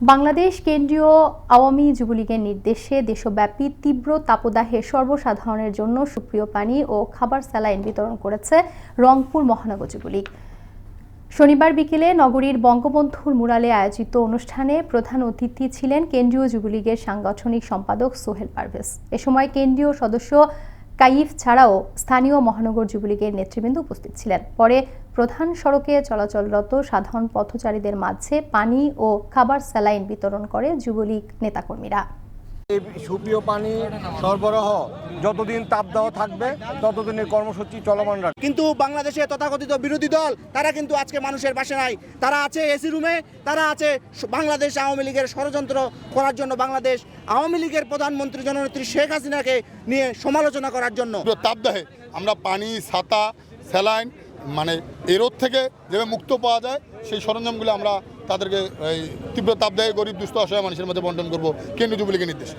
বাংলাদেশ কেন্দ্রীয় আওয়ামী যুবলীগের নির্দেশে দেশব্যাপী তীব্র তাপদাহে সর্বসাধারণের জন্য সুপ্রিয় পানি ও খাবার স্যালাইন বিতরণ করেছে রংপুর মহানগর যুবলীগ। শনিবার বিকেলে নগরীর বঙ্গবন্ধুর মুরালে আয়োজিত অনুষ্ঠানে প্রধান অতিথি ছিলেন কেন্দ্রীয় যুবলীগের সাংগঠনিক সম্পাদক সোহেল পারভেজ। এ সময় কেন্দ্রীয় সদস্য কাইফ ছাড়াও স্থানীয় মহানগর যুবলীগের নেতৃবৃন্দ উপস্থিত ছিলেন। পরে প্রধান সড়কে চলাচলরত সাধারণ পথচারীদের মাঝে পানি ও খাবার স্যালাইন বিতরণ করে যুবলীগ নেতাকর্মীরা। সুপ্রিয় পানি সরবরাহ যতদিন তাপদাহ থাকবে ততদিন এই কর্মসূচি চলমান রাখবে। কিন্তু বাংলাদেশে তথাকথিত বিরোধী দল তারা কিন্তু আজকে মানুষের পাশে নাই। তারা আছে এসি রুমে তারা আছে বাংলাদেশ আওয়ামী লীগের ষড়যন্ত্র করার জন্য বাংলাদেশ আওয়ামী লীগের প্রধানমন্ত্রী জননেত্রী শেখ হাসিনাকে নিয়ে সমালোচনা করার জন্য। তীব্র তাপদাহে আমরা পানি ছাতা স্যালাইন মানে এ রোদ থেকে যেভাবে মুক্ত পাওয়া যায় সেই সরঞ্জামগুলো আমরা তাদেরকে এই তীব্র তাপদাহে গরিব দুস্থ অসহায় মানুষের মধ্যে বন্টন করব। কেন্দ্রীয় যুবলীগের নির্দেশ।